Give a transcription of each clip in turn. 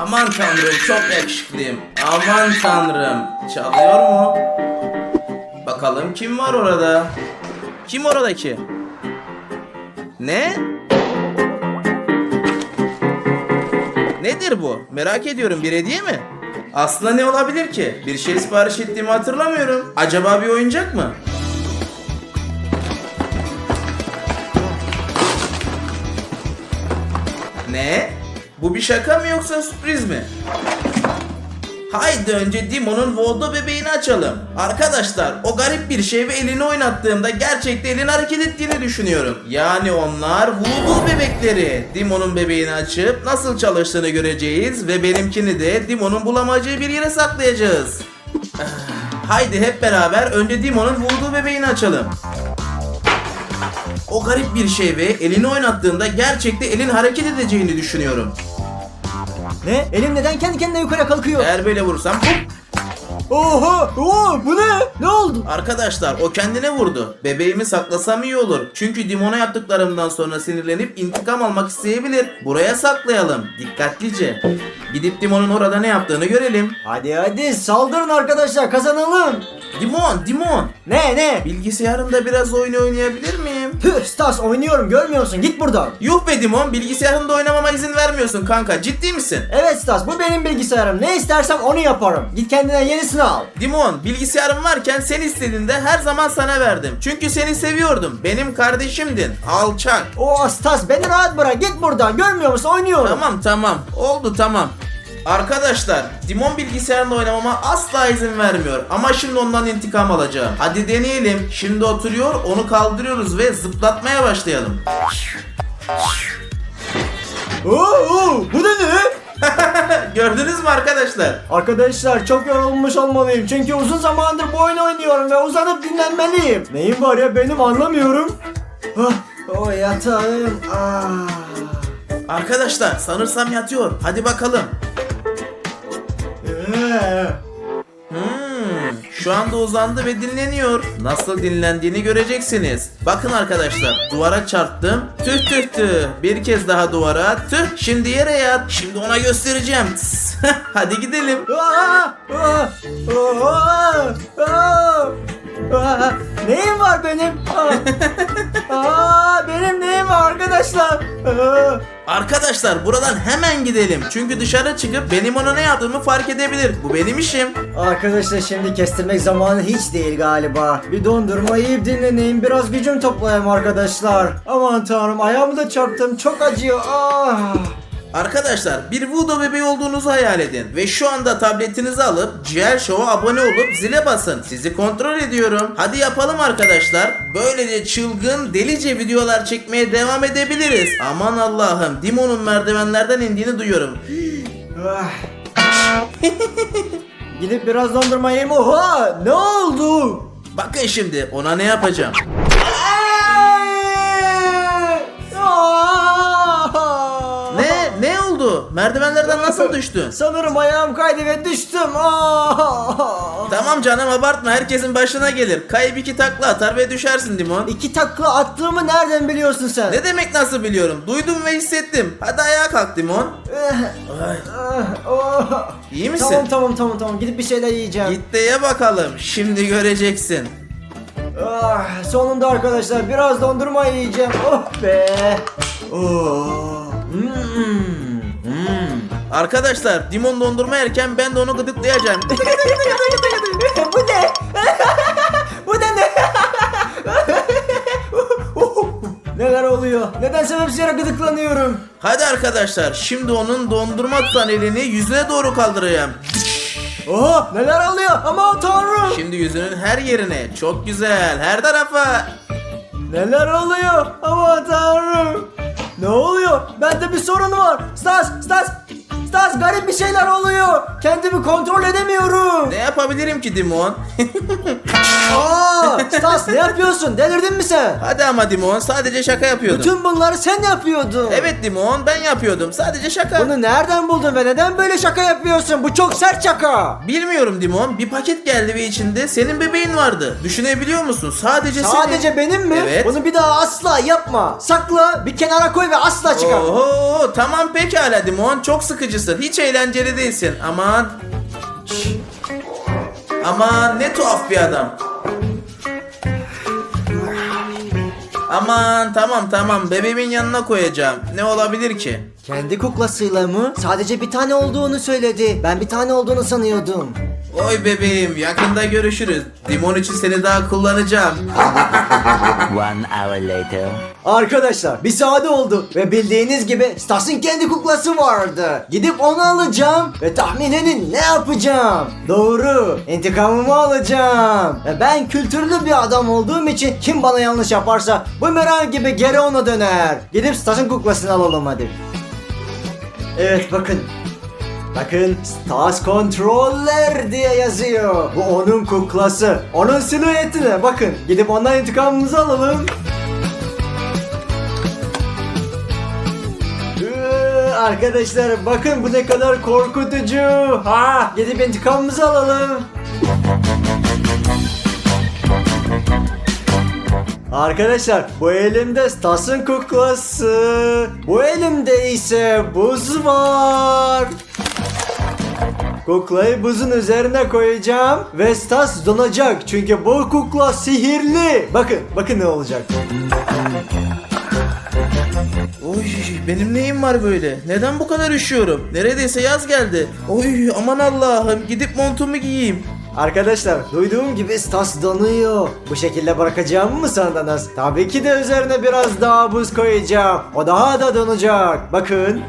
Aman tanrım çok yakışıklıyım. Aman tanrım. Çalıyor mu? Bakalım kim var orada? Kim oradaki? Ne? Nedir bu? Merak ediyorum bir hediye mi? Aslında ne olabilir ki? Bir şey sipariş ettiğimi hatırlamıyorum. Acaba bir oyuncak mı? Ne? Bu bir şaka mı yoksa sürpriz mi? Haydi önce Dimon'un Voldo bebeğini açalım. Arkadaşlar o garip bir şey ve elini oynattığımda gerçekte elin hareket ettiğini düşünüyorum. Yani onlar Voodoo bebekleri. Dimon'un bebeğini açıp nasıl çalıştığını göreceğiz ve benimkini de Dimon'un bulamayacağı bir yere saklayacağız. Haydi hep beraber önce Dimon'un Voodoo bebeğini açalım. O garip bir şey ve elini oynattığında gerçekte elin hareket edeceğini düşünüyorum. Ne? Elim neden kendi kendine yukarı kalkıyor? Eğer böyle vurursam hop, Oha! Oo, bu ne? Ne oldu? Arkadaşlar o kendine vurdu. Bebeğimi saklasam iyi olur. Çünkü Dimon'a yaptıklarımdan sonra sinirlenip intikam almak isteyebilir. Buraya saklayalım. Dikkatlice. Gidip Dimon'un orada ne yaptığını görelim. Hadi hadi saldırın arkadaşlar kazanalım. Dimon, Dimon. Ne ne? Bilgisayarımda biraz oyun oynayabilir miyim? Tüh Stas oynuyorum görmüyor musun? Git buradan. Yuh be Dimon, bilgisayarımda oynamama izin vermiyorsun kanka. Ciddi misin? Evet Stas bu benim bilgisayarım. Ne istersem onu yaparım. Git kendine yenisini al. Dimon, bilgisayarım varken sen istediğinde her zaman sana verdim. Çünkü seni seviyordum. Benim kardeşimdin. Alçak. Oo Stas beni rahat bırak. Git buradan. Görmüyor musun? Oynuyorum. Tamam tamam. Oldu tamam. Arkadaşlar, Dimon bilgisayarında oynamama asla izin vermiyor. Ama şimdi ondan intikam alacağım. Hadi deneyelim. Şimdi oturuyor, onu kaldırıyoruz ve zıplatmaya başlayalım. Oo, oo, bu da ne? Gördünüz mü arkadaşlar? Arkadaşlar çok yorulmuş olmalıyım. Çünkü uzun zamandır bu oyunu oynuyorum ve uzanıp dinlenmeliyim. Neyim var ya benim anlamıyorum. Ah, o yatağım. Ah. Arkadaşlar, sanırsam yatıyor. Hadi bakalım. Ee, Hmm, şu anda uzandı ve dinleniyor. Nasıl dinlendiğini göreceksiniz. Bakın arkadaşlar, duvara çarptım. Tüh tüh tüh. Bir kez daha duvara. Tüh, şimdi yere yat. Şimdi ona göstereceğim. Hadi gidelim. Aa. Neyim var benim? Aa, aa, benim neyim var arkadaşlar? Aa. Arkadaşlar buradan hemen gidelim. Çünkü dışarı çıkıp benim ona ne yaptığımı fark edebilir. Bu benim işim. Arkadaşlar şimdi kestirmek zamanı hiç değil galiba. Bir dondurma yiyip dinleneyim biraz gücüm toplayayım arkadaşlar. Aman tanrım ayağımı da çarptım çok acıyor. Ah. Arkadaşlar bir Voodoo bebeği olduğunuzu hayal edin. Ve şu anda tabletinizi alıp GL Show'a abone olup zile basın. Sizi kontrol ediyorum. Hadi yapalım arkadaşlar. Böylece çılgın delice videolar çekmeye devam edebiliriz. Aman Allah'ım Dimon'un merdivenlerden indiğini duyuyorum. Gidip biraz dondurma yiyeyim. Oha ne oldu? Bakın şimdi ona ne yapacağım. Merdivenlerden nasıl düştün? Sanırım ayağım kaydı ve düştüm. Tamam canım abartma herkesin başına gelir. Kayıp iki takla atar ve düşersin Dimon. İki takla attığımı nereden biliyorsun sen? Ne demek nasıl biliyorum? Duydum ve hissettim. Hadi ayağa kalk Dimon. Ay, Ah, oh. iyi misin? Tamam tamam tamam tamam gidip bir şeyler yiyeceğim. Git de ye bakalım. Şimdi göreceksin. Ah, sonunda arkadaşlar biraz dondurma yiyeceğim. Oh be. Oh. Hmm, hmm. Arkadaşlar Dimon dondurma yerken ben de onu gıdıklayacağım. Bu ne? Bu da ne? Neler oluyor? Neden sebepsiz yere gıdıklanıyorum? Hadi arkadaşlar şimdi onun dondurma tutan elini yüzüne doğru kaldıracağım. Oha neler oluyor? Aman tanrım. Şimdi yüzünün her yerine. Çok güzel. Her tarafa. Neler oluyor? Aman tanrım. Ne oluyor? Bende bir sorun var. Stas, Stas, Stas garip bir şeyler oluyor. Kendimi kontrol edemiyorum. Ne yapabilirim ki Dimon? Aa, Stas ne yapıyorsun? Delirdin mi sen? Hadi ama Dimon sadece şaka yapıyordum. Bütün bunları sen yapıyordun. Evet Dimon ben yapıyordum. Sadece şaka. Bunu nereden buldun ve neden böyle şaka yapıyorsun? Bu çok sert şaka. Bilmiyorum Dimon. Bir paket geldi ve içinde senin bebeğin vardı. Düşünebiliyor musun? Sadece senin. Sadece benim mi? Evet. Bunu bir daha asla yapma. Sakla, bir kenara koy ve asla çıkar. Oho tamam pekala Dimon. Çok sıkıcısın. Hiç eğlenceli değilsin. Aman. Aman ne tuhaf bir adam. Aman tamam tamam bebeğimin yanına koyacağım. Ne olabilir ki? Kendi kuklasıyla mı? Sadece bir tane olduğunu söyledi. Ben bir tane olduğunu sanıyordum. Oy bebeğim yakında görüşürüz. Dimon için seni daha kullanacağım. One hour later. Arkadaşlar bir saat oldu ve bildiğiniz gibi Stas'ın kendi kuklası vardı. Gidip onu alacağım ve tahmin edin ne yapacağım? Doğru intikamımı alacağım. Ve ben kültürlü bir adam olduğum için kim bana yanlış yaparsa bu merak gibi geri ona döner. Gidip Stas'ın kuklasını alalım hadi. Evet bakın. Bakın Stas Controller diye yazıyor. Bu onun kuklası. Onun silüetine bakın. Gidip ondan intikamımızı alalım. Ee, Arkadaşlar bakın bu ne kadar korkutucu. Ha, gidip intikamımızı alalım. Arkadaşlar bu elimde Stas'ın kuklası. Bu elimde ise buz var. Kuklayı buzun üzerine koyacağım ve Stas donacak çünkü bu kukla sihirli. Bakın, bakın ne olacak. Oy benim neyim var böyle? Neden bu kadar üşüyorum? Neredeyse yaz geldi. Oy aman Allah'ım gidip montumu giyeyim. Arkadaşlar duyduğum gibi Stas donuyor. Bu şekilde bırakacağımı mı sandınız? Tabii ki de üzerine biraz daha buz koyacağım. O daha da donacak. Bakın.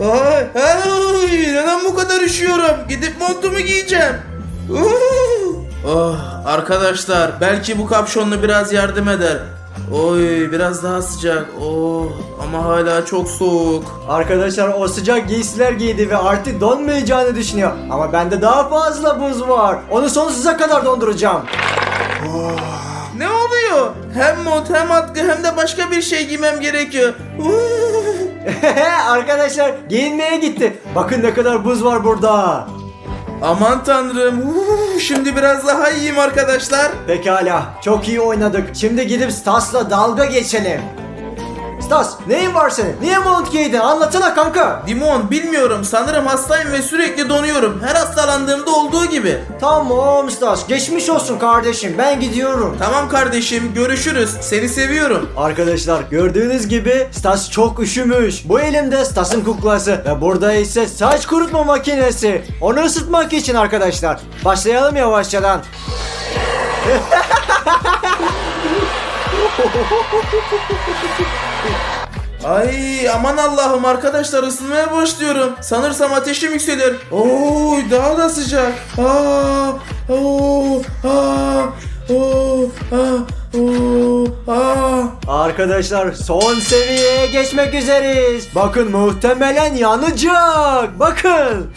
Ay, ay, neden bu kadar üşüyorum? Gidip montumu giyeceğim. Oh, arkadaşlar belki bu kapşonlu biraz yardım eder. Oy biraz daha sıcak. Oh ama hala çok soğuk. Arkadaşlar o sıcak giysiler giydi ve artık donmayacağını düşünüyor. Ama bende daha fazla buz var. Onu sonsuza kadar donduracağım. Ne oluyor? Hem mont hem atkı hem de başka bir şey giymem gerekiyor. Uh! Arkadaşlar giyinmeye gitti. Bakın ne kadar buz var burada. Aman tanrım. Uh, şimdi biraz daha iyiyim arkadaşlar. Pekala çok iyi oynadık. Şimdi gidip Stas'la dalga geçelim. Stas neyin var senin? Niye mont giydin? Anlatsana kanka. Dimon bilmiyorum sanırım hastayım ve sürekli donuyorum. Her hastalandığımda olduğu gibi. Tamam Stas geçmiş olsun kardeşim ben gidiyorum. Tamam kardeşim görüşürüz. Seni seviyorum. Arkadaşlar gördüğünüz gibi Stas çok üşümüş. Bu elimde Stas'ın kuklası ve burada ise saç kurutma makinesi. Onu ısıtmak için arkadaşlar. Başlayalım yavaşçadan. Ay aman Allah'ım arkadaşlar ısınmaya başlıyorum. Sanırsam ateşim yükselir. Oy daha da sıcak. Aa, oo, aa, oo, aa, oo, aa. Arkadaşlar son seviyeye geçmek üzereyiz. Bakın muhtemelen yanacak. Bakın.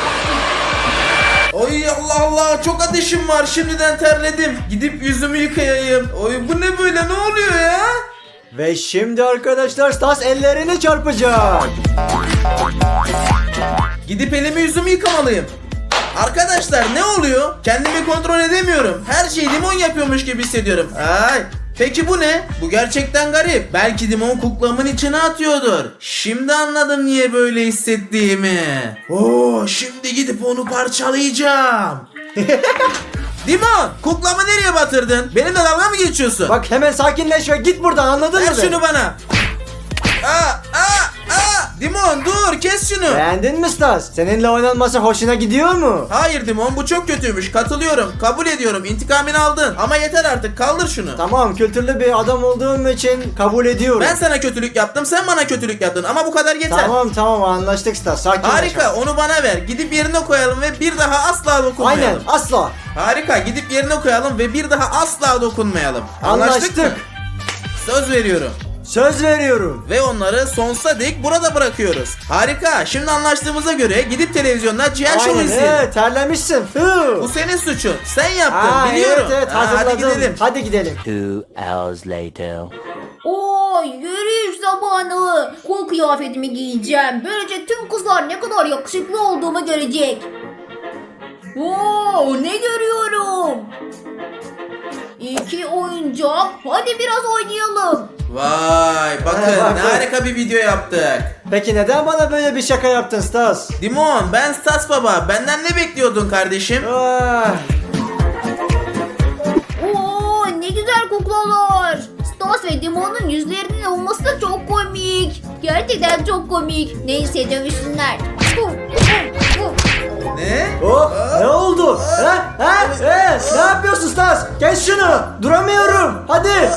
Oy Allah Allah çok ateşim var şimdiden terledim. Gidip yüzümü yıkayayım. Oy bu ne böyle ne oluyor ya? Ve şimdi arkadaşlar Stas ellerini çarpacak. Gidip elimi yüzümü yıkamalıyım. Arkadaşlar ne oluyor? Kendimi kontrol edemiyorum. Her şeyi limon yapıyormuş gibi hissediyorum. Ay. Peki bu ne? Bu gerçekten garip. Belki limon kuklamın içine atıyordur. Şimdi anladım niye böyle hissettiğimi. Oo, şimdi gidip onu parçalayacağım. Dimon, kuklamı nereye batırdın? Benimle dalga mı geçiyorsun? Bak hemen sakinleş ve git buradan anladın Ver mı? şunu bana. Aa, aa. Dimon dur kes şunu. Beğendin mi Stas? Seninle oynanması hoşuna gidiyor mu? Hayır Dimon bu çok kötüymüş. Katılıyorum. Kabul ediyorum. İntikamını aldın. Ama yeter artık. Kaldır şunu. Tamam kültürlü bir adam olduğum için kabul ediyorum. Ben sana kötülük yaptım. Sen bana kötülük yaptın. Ama bu kadar yeter. Tamam tamam anlaştık Stas sakinleş. Harika. Onu bana ver. Gidip yerine koyalım ve bir daha asla dokunmayalım. Aynen asla. Harika. Gidip yerine koyalım ve bir daha asla dokunmayalım. Anlaştık. mı? Söz veriyorum. Söz veriyorum. Ve onları sonsuza dek burada bırakıyoruz. Harika. Şimdi anlaştığımıza göre gidip televizyonda Cihan Show Aynen izleyelim. evet terlemişsin. Hı. Bu senin suçun. Sen yaptın. Aa, biliyorum. Evet evet Aa, hadi hatırladım. gidelim. Hadi gidelim. Two hours later. Oo yürüyüş zamanı. Kul kıyafetimi giyeceğim. Böylece tüm kızlar ne kadar yakışıklı olduğumu görecek. Oo ne görüyorum? İki oyuncak. Hadi biraz oynayalım. Vay bakın Ee, bak, ne bak. harika bir video yaptık. Peki neden bana böyle bir şaka yaptın Stas? Dimon ben Stas Baba. Benden ne bekliyordun kardeşim? Ah, Oo ne güzel kuklalar. Stas ve Dimon'un yüzlerinin olması da çok komik. Gerçekten çok komik. Neyse dövüşsünler. Hu. Ne? oh, ne oldu? Ha? Ha? Ee, ne yapıyorsun Stas? Kes şunu. Duramıyorum. Hadi.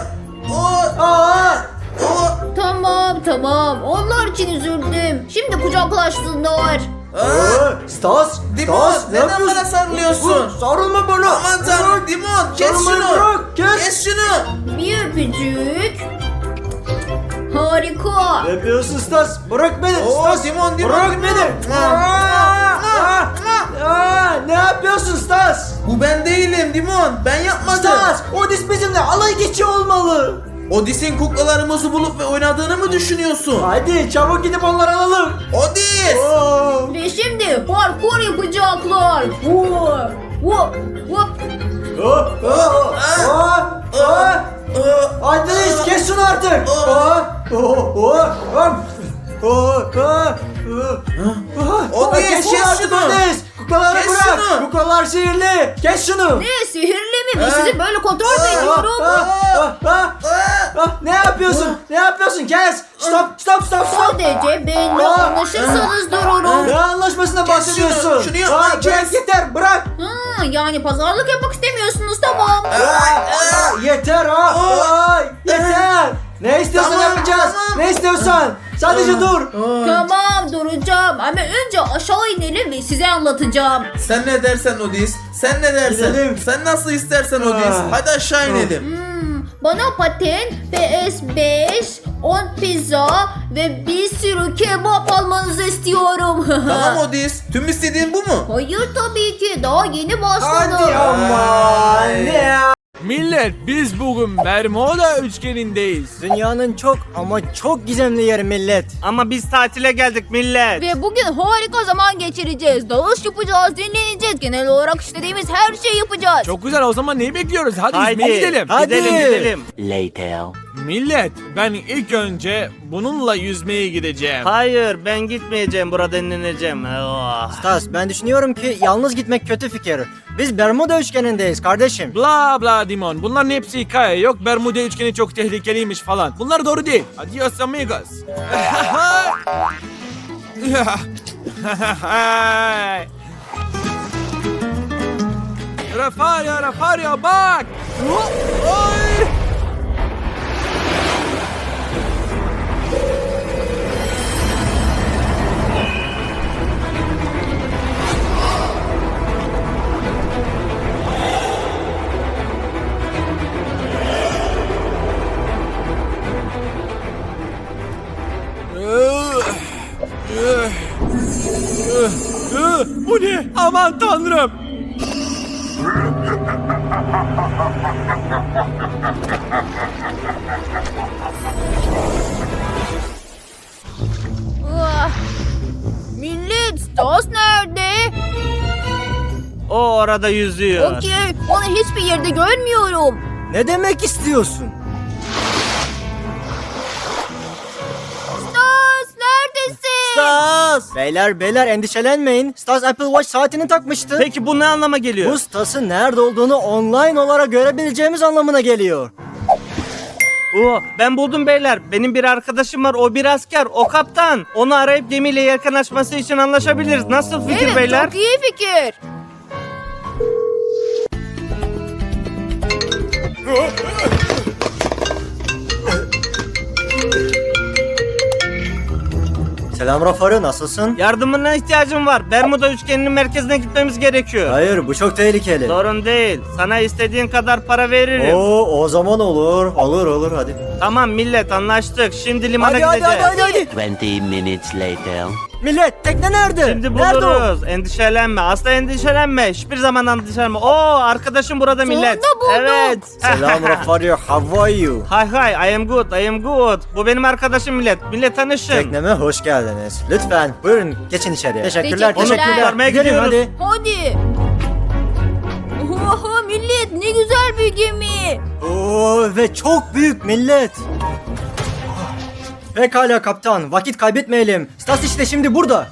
O, Aa, o, Tamam tamam. Onlar için üzüldüm. Şimdi kucaklaşsınlar. aa. Aa, Stas, Dimon Stas ne neden yapıyorsun? bana sarılıyorsun? Dur, Sarılma bana. Aman tanrım Bırak. Dimon kes Sarılmayı şunu. bırak, kes. Kes şunu. Bir öpücük. Harika. Ne yapıyorsun Stas? Bırak beni. Oo, Stas. Dimon, Dimon, Bırak Dimon. beni. Aa, aa, aa, ne yapıyorsun Stas? Bu ben değilim Dimon. Ben yapmadım. Stas, Odis bizimle alay geçiyor olmalı. Odis'in kuklalarımızı bulup ve oynadığını mı düşünüyorsun? Hadi çabuk gidip onları alalım. Odis! Oo. Ve şimdi parkur yapacaklar. Hu, hu, hu. Oh, oh, oh, oh. Hadi kes şunu artık. Oh, oh, oh, oh. Oh, oh, Odis, Kes şunu. Kuklaları Kes bırak. şunu. Kuklalar sihirli. Kes şunu. Ne sihirli mi? Ben sizi böyle kontrol mü ediyorum? ah, ah, ah. Ah, ne yapıyorsun? Ne yapıyorsun? Kes. Stop, stop, stop, stop. Sadece benimle Ah. anlaşırsanız dururum. Ne anlaşmasına bahsediyorsun? şunu, şunu yapma, Ah, kes. yeter, bırak. Ha, yani pazarlık yapmak istemiyorsunuz tamam. Ah, ah, yeter ha. Ay, yeter. Ne istiyorsan Tamam, yapacağız. tamam. Ne istiyorsan. Sadece dur. Tamam duracağım ama önce aşağı inelim ve size anlatacağım. Sen ne dersen Odis? Sen ne dersen? Gidelim. Sen nasıl istersen Odis? Ah. Hadi aşağı inelim. Hmm, bana paten, PS5, 10 pizza ve bir sürü kebap almanızı istiyorum. Tamam Odis. Tüm istediğin bu mu? Hayır tabii ki daha yeni başladım. Hadi ama. Ne ya? Millet biz bugün Bermuda üçgenindeyiz. Dünyanın çok ama çok gizemli yeri millet. Ama biz tatile geldik millet. Ve bugün harika zaman geçireceğiz. Dalış yapacağız, dinleneceğiz. Genel olarak istediğimiz her şeyi yapacağız. Çok güzel o zaman neyi bekliyoruz? Hadi, Haydi gidelim. Hadi. Gidelim gidelim. Later. Millet ben ilk önce bununla yüzmeye gideceğim. Hayır ben gitmeyeceğim burada dinleneceğim. Oh. Stas ben düşünüyorum ki yalnız gitmek kötü fikir. Biz Bermuda üçgenindeyiz kardeşim. Bla bla Dimon. Bunların hepsi hikaye. Yok Bermuda üçgeni çok tehlikeliymiş falan. Bunlar doğru değil. Adios amigos. Rafario, Rafario bak. Oy. Bu ne? Aman tanrım. Ah. Millet, Stas nerede? O orada yüzüyor. Okey, onu hiçbir yerde görmüyorum. Ne demek istiyorsun? Stas! Beyler beyler endişelenmeyin. Stas Apple Watch saatini takmıştı. Peki bu ne anlama geliyor? Bu Stas'ın nerede olduğunu online olarak görebileceğimiz anlamına geliyor. Oo, ben buldum beyler. Benim bir arkadaşım var. O bir asker. O kaptan. Onu arayıp gemiyle yelken açması için anlaşabiliriz. Nasıl fikir evet, beyler? çok iyi fikir. Selam Rafario nasılsın? Yardımına ihtiyacım var. Bermuda üçgeninin merkezine gitmemiz gerekiyor. Hayır bu çok tehlikeli. Sorun değil. Sana istediğin kadar para veririm. Oo o zaman olur. Olur olur hadi. Tamam millet anlaştık. Şimdi limana Hadi hadi gideceğiz. hadi hadi. hadi. 20 minutes later. Millet tekne nerede? Şimdi Nerede o? buluruz. Endişelenme. Asla endişelenme. Hiçbir zaman endişelenme. Oo arkadaşım burada millet. bulduk. Evet. Selam Rafario how are you? Hay hay I am good I am good. Bu benim arkadaşım millet. Millet tanışın. Tekneme hoş geldiniz. Lütfen buyurun geçin içeriye. Teşekkürler Teşekkürler. teşekkürler. Kurtarmaya Gidelim gidiyoruz. hadi. Hadi. Oha millet ne güzel bir gemi. Oo, ve çok büyük millet. Pekala kaptan, vakit kaybetmeyelim. Stas işte şimdi burada.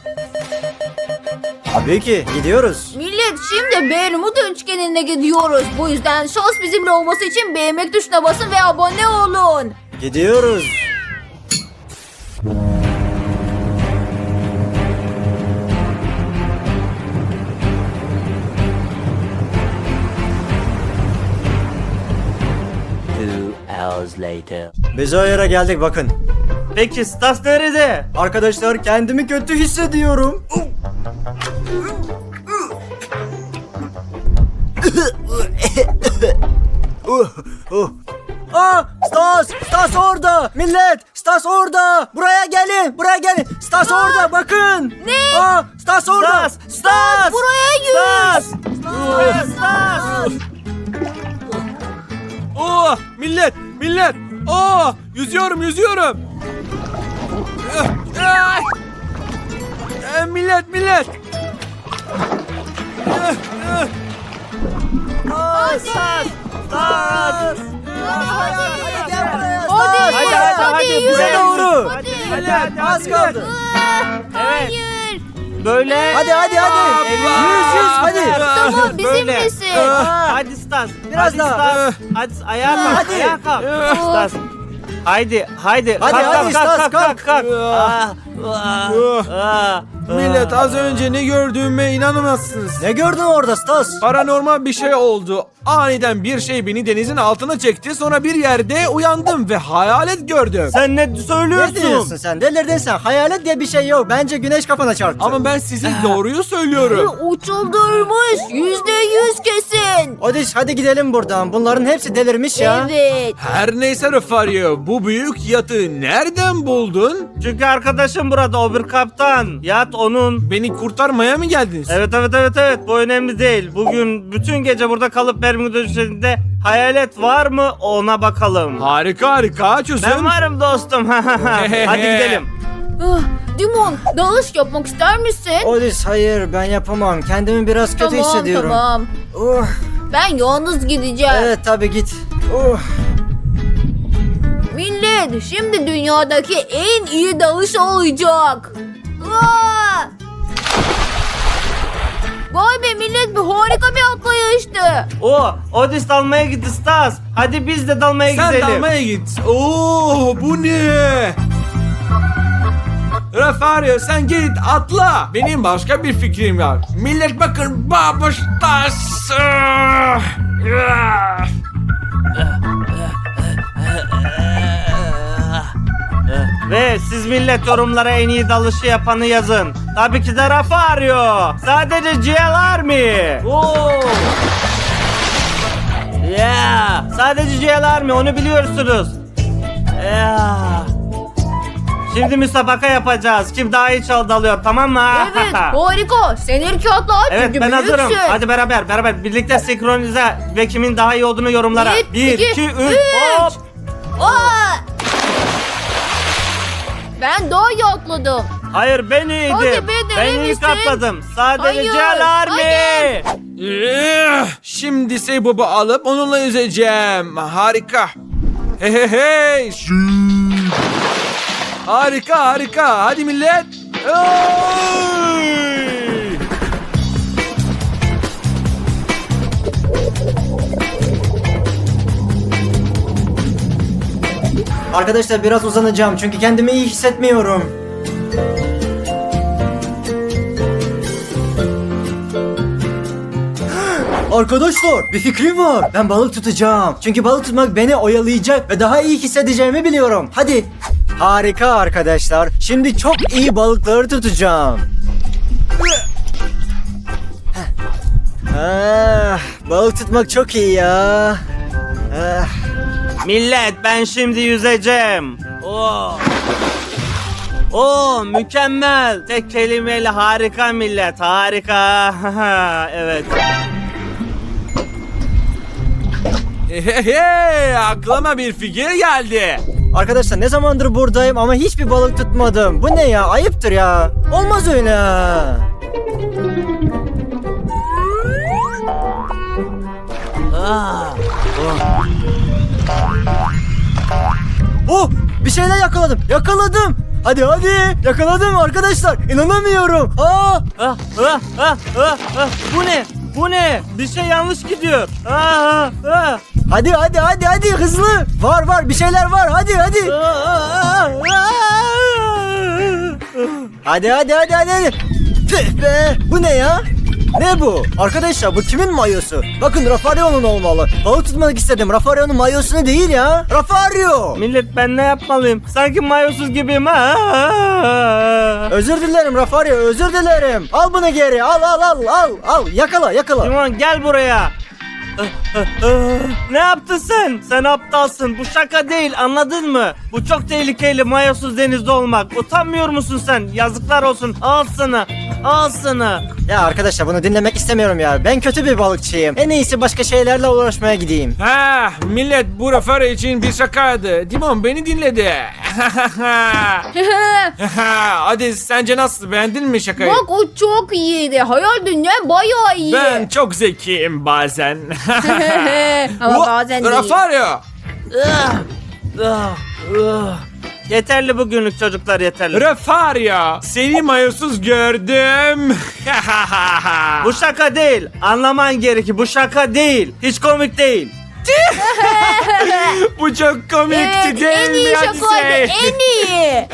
Tabii ki, gidiyoruz. Millet şimdi Bermuda üçgenine gidiyoruz. Bu yüzden şans bizimle olması için beğenmek tuşuna basın ve abone olun. Gidiyoruz. Two hours later. Biz o yere geldik bakın. Peki Stas nerede? Arkadaşlar kendimi kötü hissediyorum. Aa, Stas! Stas orada! Millet! Stas orada! Buraya gelin! Buraya gelin! Stas orada bakın! Ne? Aa, Stas orada! Stas! Stas! Buraya yürü. Stas! Buraya Stas! Oo millet millet. Oo yüzüyorum yüzüyorum. Ay! Millet millet. Stas! Stas! Hadi gel buraya Hadi, Stas! Hadi, hadi, hadi, bize doğru. Hadi. Hadi Az kaldı. Ah. Hayır. Böyle. Hadi hadi hadi. Evet. Yüz yüz hadi. Tamam bizimlesin. Hadi Stas. Biraz hadi daha. Stas. Hadi ayağa kalk. Hadi. Ayağa kalk. Stas. Haydi, haydi. Hadi, kalk, hadi, kalk, kalk, kalk. kalk, kalk. Ah. Ah, Ah. Millet az önce ne gördüğüme inanamazsınız. Ne gördün orada Stas? Paranormal bir şey oldu. Aniden bir şey beni denizin altına çekti. Sonra bir yerde uyandım ve hayalet gördüm. Sen ne Ne söylüyorsun? diyorsun sen? Delirdin sen. Hayalet diye bir şey yok. Bence güneş kafana çarptı. Ama ben size doğruyu söylüyorum. Uçuldurmuş. Yüzde yüz kesin. Odis hadi gidelim buradan. Bunların hepsi delirmiş ya. Evet. Her neyse Refario, bu büyük yatı nereden buldun? Çünkü arkadaşım burada o bir kaptan. Yat onun. Beni kurtarmaya mı geldiniz? Evet evet evet evet bu önemli değil. Bugün bütün gece burada kalıp Bermuda üzerinde hayalet var mı ona bakalım. Harika harika çözüm. Ben varım dostum. Hadi gidelim. Ah, Dimon dalış yapmak ister misin? Odis hayır ben yapamam. Kendimi biraz kötü tamam hissediyorum. tamam. Uh, Ben yalnız gideceğim. evet tabi git. Uh. Millet şimdi dünyadaki en iyi dalış olacak. Aa! Vay be millet bu harika bir atlayıştı. O Odis dalmaya gitti Stas. Hadi biz de dalmaya Sen gidelim. dalmaya git. Oo bu ne? Refario sen git atla. Benim başka bir fikrim var. Millet bakın babuştas. Ve siz millet yorumlara en iyi dalışı yapanı yazın. Tabii ki de Rafa arıyor. Sadece GL Army. Oo. Yeah. Sadece GL Army onu biliyorsunuz. Yeah. Şimdi müsabaka yapacağız. Kim daha iyi çal dalıyor tamam mı? Evet harika. Sen ilk atla Evet çünkü ben hazırım. büyüksün. Hadi beraber beraber birlikte senkronize ve kimin daha iyi olduğunu yorumlara. Bir, 1 iki, 2 3 üç. hop. Aa! Ben daha iyi atladım. Hayır ben iyiydim. Hadi be, deli ben ilk misin? atladım. Sadece Hayır, GL Army. hayır. Eh, Şimdi Seybob'u alıp onunla yüzeceğim. Harika. Hey hey hey. Harika harika. Hadi millet. Hey! Arkadaşlar biraz uzanacağım çünkü kendimi iyi hissetmiyorum. Arkadaşlar bir fikrim var. Ben balık tutacağım. Çünkü balık tutmak beni oyalayacak ve daha iyi hissedeceğimi biliyorum. Hadi. Harika arkadaşlar. Şimdi çok iyi balıkları tutacağım. Ah, balık tutmak çok iyi ya. Ah. Millet ben şimdi yüzeceğim. Oo. Oo mükemmel. Tek kelimeyle harika millet. Harika. evet. Hey hey hey. Aklıma bir fikir geldi. Arkadaşlar ne zamandır buradayım ama hiçbir balık tutmadım. Bu ne ya? Ayıptır ya. Olmaz öyle. Aa, Oh bir şeyler yakaladım. Yakaladım. Hadi hadi yakaladım arkadaşlar. İnanamıyorum. Aa Ah, ah, ah, ah, ah. Bu ne? Bu ne? Bir şey yanlış gidiyor. Ah, ah, ah. hadi hadi hadi hadi hızlı. Var var bir şeyler var. Hadi hadi. Ah, ah, ah. Hadi hadi hadi hadi. hadi. Tüh be bu ne ya? Ne bu? Arkadaşlar bu kimin mayosu? Bakın Rafario'nun olmalı. Balık tutmak istedim. Rafario'nun mayosunu değil ya. Rafario. Millet ben ne yapmalıyım? Sanki mayosuz gibiyim ha. Özür dilerim Rafario özür dilerim. Al bunu geri al al al al al yakala yakala. Timon gel buraya. Ne yaptın sen? Sen aptalsın. Bu şaka değil anladın mı? Bu çok tehlikeli mayosuz denizde olmak. Utanmıyor musun sen? Yazıklar olsun. Al sana. Al sana. Ya arkadaşlar bunu dinlemek istemiyorum ya. Ben kötü bir balıkçıyım. En iyisi başka şeylerle uğraşmaya gideyim. Ha, millet bu Rafario için bir şakaydı. Dimon beni dinledi. Hadi sence nasıl beğendin mi şakayı? Bak o çok iyiydi. Hayal dünyam bayağı iyi. Ben çok zekiyim bazen. Ama Bu- bazen değil. Rafario. Ah, ah, ah. Yeterli bugünlük çocuklar yeterli. Rafario. Seni mayosuz gördüm. Bu şaka değil. Anlaman gerekir. Bu şaka değil. Hiç komik değil. Bu çok komikti Evet değil en mi iyi hadi şakaydı say. en iyi.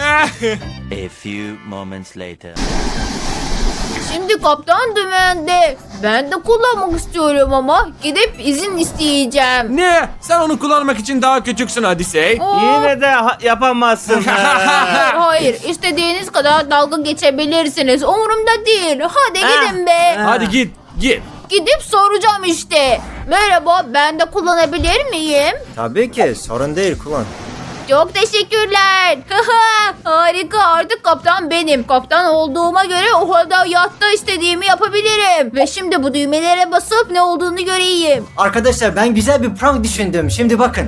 A few moments later. Şimdi kaptan dümende. Ben de kullanmak istiyorum ama gidip izin isteyeceğim. ne? Sen onu kullanmak için daha küçüksün Hadisey. Oo, Yine de ha- yapamazsın. Hayır hayır istediğiniz kadar dalga geçebilirsiniz. Umurumda değil. Hadi gidin be. Hadi git, git. Gidip soracağım işte. Merhaba ben de kullanabilir miyim? Tabii ki sorun değil kullan. Çok teşekkürler. Harika artık kaptan benim. Kaptan olduğuma göre o halde yatta istediğimi yapabilirim. Ve şimdi bu düğmelere basıp ne olduğunu göreyim. Arkadaşlar ben güzel bir prank düşündüm. Şimdi bakın.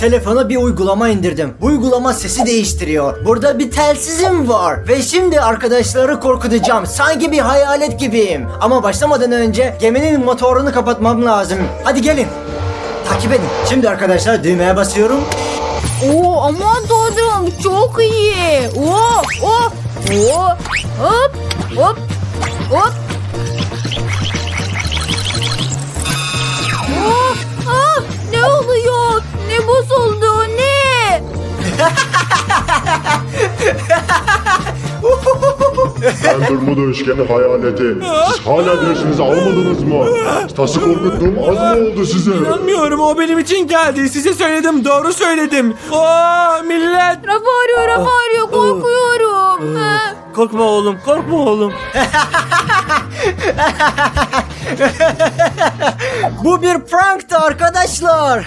Telefona bir uygulama indirdim. Bu uygulama sesi değiştiriyor. Burada bir telsizim var. Ve şimdi arkadaşları korkutacağım. Sanki bir hayalet gibiyim. Ama başlamadan önce geminin motorunu kapatmam lazım. Hadi gelin. Takip edin. Şimdi arkadaşlar düğmeye basıyorum. Oo aman tanrım çok iyi. Oo, oo, oo. Hop hop hop. Oo, ah, ne oluyor? Ne bozuldu? Ne? Ben Bermuda üçgeni hayaleti. Siz hala dersinizi almadınız mı? Stas'ı korkuttum az mı oldu size? İnanmıyorum o benim için geldi. Size söyledim, doğru söyledim. Oo millet. Rafario, Rafario korkuyorum. Ha? Korkma oğlum, korkma oğlum. Bu bir pranktı arkadaşlar.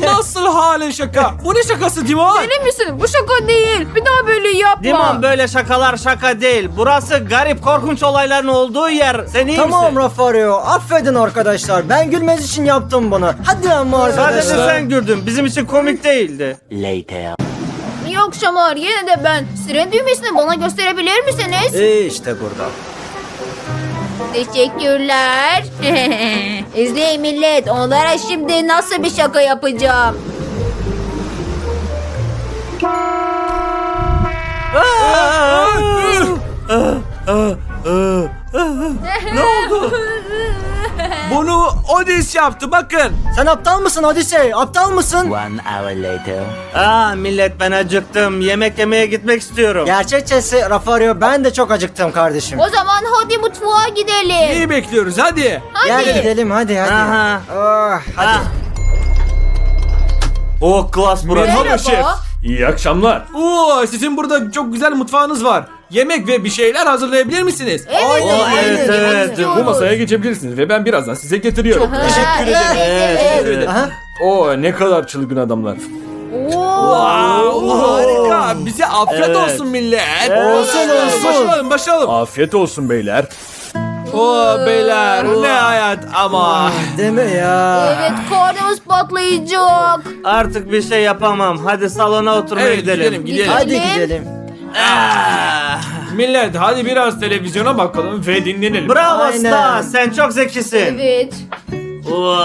Nasıl halin şaka? Bu ne şakası Dimon? Deli misin? Bu şaka değil. Bir daha böyle yapma. Dimon böyle şakalar şaka değil. Burası garip korkunç olayların olduğu yer. Sen iyi tamam misin? Rafario affedin arkadaşlar. Ben gülmez için yaptım bunu. Hadi ama Sadece arkadaşlar. sen güldün. Bizim için komik değildi. Later. Yok Şamar yine de ben. Siren düğmesini bana gösterebilir misiniz? İyi işte burada. Teşekkürler. İzleyin millet. Onlara şimdi nasıl bir şaka yapacağım. ne oldu? Bunu Odis yaptı bakın. Sen aptal mısın Odisey? Aptal mısın? One hour later. Aa millet ben acıktım. Yemek yemeye gitmek istiyorum. Gerçekçesi Rafario ben de çok acıktım kardeşim. O zaman hadi mutfağa gidelim. Neyi bekliyoruz hadi. Hadi. Gel gidelim hadi hadi. Aha. Ah, hadi. Ah. Oh klas burası. Merhaba. şef. İyi akşamlar. Oo, sizin burada çok güzel mutfağınız var. Yemek ve bir şeyler hazırlayabilir misiniz? Evet, Aynen, evet, evet, Evet. Bu masaya geçebilirsiniz ve ben birazdan size getiriyorum. Ha, Teşekkür ederim. evet, Evet, evet. evet. Aha. Oo ne kadar çılgın adamlar. Oo. Wow, harika. Bize afiyet Evet. olsun millet. Evet. Olsun, olsun. Başlayalım başlayalım. Afiyet olsun beyler. Oo beyler ne hayat ama. Deme ya. Evet karnımız patlayacak. Artık bir şey yapamam. Hadi salona oturmaya Evet gidelim. gidelim gidelim. Hadi Gidelim. Ah. Millet hadi biraz televizyona bakalım ve dinlenelim. Bravo Aynen. Stas sen çok zekisin. Evet. Oo.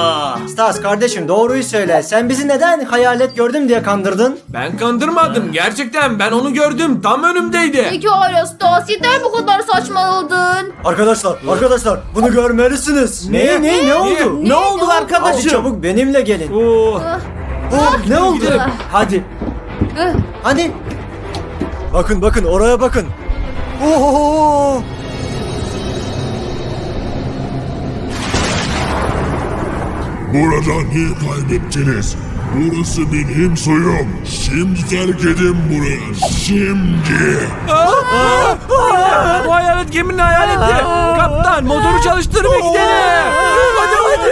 Stas kardeşim doğruyu söyle. Sen bizi neden hayalet gördüm diye kandırdın? Ben kandırmadım gerçekten ben onu gördüm tam önümdeydi. Peki hala Stas yeter bu kadar saçmaladın. Arkadaşlar, arkadaşlar bunu görmelisiniz. Ne ne ne oldu? Ne oldu Hadi arkadaşım? çabuk benimle gelin. Oo. Oh, ne oldu? Hadi. Hadi. Bakın bakın oraya bakın. Oo! Burada niye kaybettiniz? Burası benim soyum. Şimdi terk edin burayı. Şimdi. Bu hayalet geminin hayaleti. Kaptan motoru çalıştır ve gidelim. Hadi hadi.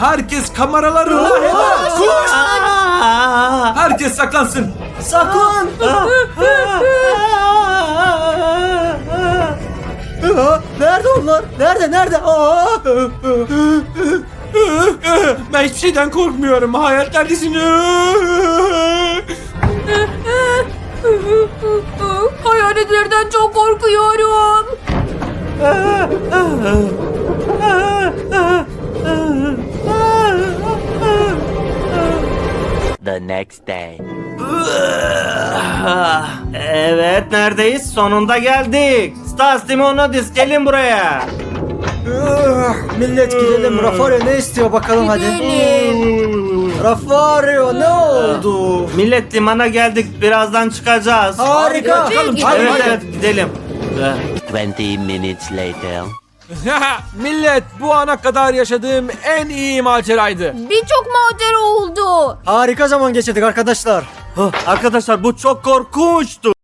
Herkes kameralarına hemen. Herkes saklansın. Saklan! Nerede onlar? Nerede? Nerede? Aa! Ben hiçbir şeyden korkmuyorum. Hayat neredesin? Hayaletlerden çok korkuyorum. The next day. Evet neredeyiz? Sonunda geldik. Stas Timonodis gelin buraya. Millet gidelim. Rafario ne istiyor bakalım hadi. Rafario ne oldu? Millet limana geldik. Birazdan çıkacağız. Harika. Hadi, Bakalım, gidelim. hadi, Evet hadi. evet gidelim. Eh, 20 minutes later. Millet bu ana kadar yaşadığım en iyi maceraydı. Birçok macera oldu. Harika zaman geçirdik arkadaşlar. Arkadaşlar bu çok korkunçtu.